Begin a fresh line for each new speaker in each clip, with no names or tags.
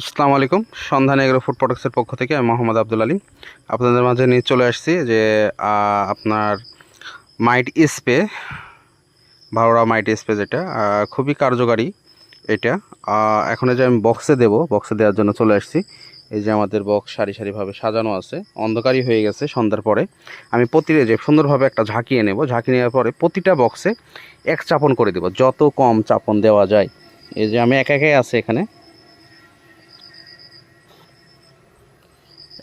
আসসালামু আলাইকুম। সন্ধান এগ্রো ফুড প্রোডাক্টসের পক্ষ থেকে আমি মোহাম্মদ আব্দুল আলী আপনাদের মাঝে নিয়ে চলে আসছি যে আপনার মাইট স্পে ভাওড়া মাইট স্পে যেটা খুবই কার্যকারী এটা। এখন যে আমি বক্সে দেব, বক্সে দেওয়ার জন্য চলে আসছি। এই যে আমাদের বক্স সারি সারিভাবে সাজানো আছে, অন্ধকারই হয়ে গেছে সন্ধ্যার পরে। আমি প্রতি যে সুন্দরভাবে একটা ঝাঁকিয়ে নেব, ঝাঁকি নেওয়ার পরে প্রতিটা বক্সে এক চাপন করে দেব, যত কম চাপন দেওয়া যায়। এই যে আমি একা একাই আছে এখানে।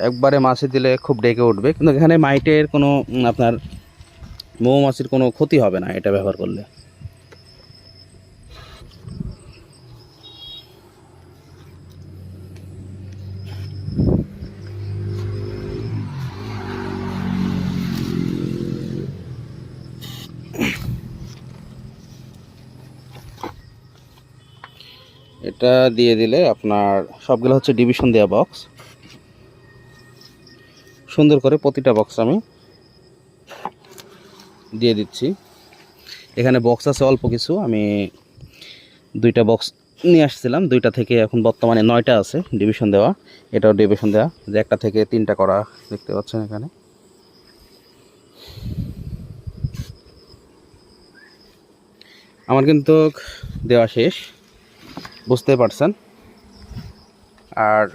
একবারে মাছি দিলে খুব ডেকে উঠবে। কিন্তু এখানে মাইটের কোনো আপনার মৌমাছির কোনো ক্ষতি হবে না এটা ব্যবহার করলে। এটা দিয়ে দিলে আপনার সবগুলো হচ্ছে ডিভিশন দেওয়া বক্স সুন্দর করে প্রতিটা বক্স আমি দিয়ে দিচ্ছি। এখানে বক্স আছে অল্প কিছু, আমি দুইটা বক্স নিয়ে আসছিলাম, দুইটা থেকে এখন বর্তমানে নয়টা আছে ডিভিশন দেওয়া, এটাও ডিভিশন দেওয়া, যে একটা থেকে তিনটা করা দেখতে পাচ্ছেন এখানে। আমার কিন্তু দেওয়া শেষ, বুঝতে পারছেন। আর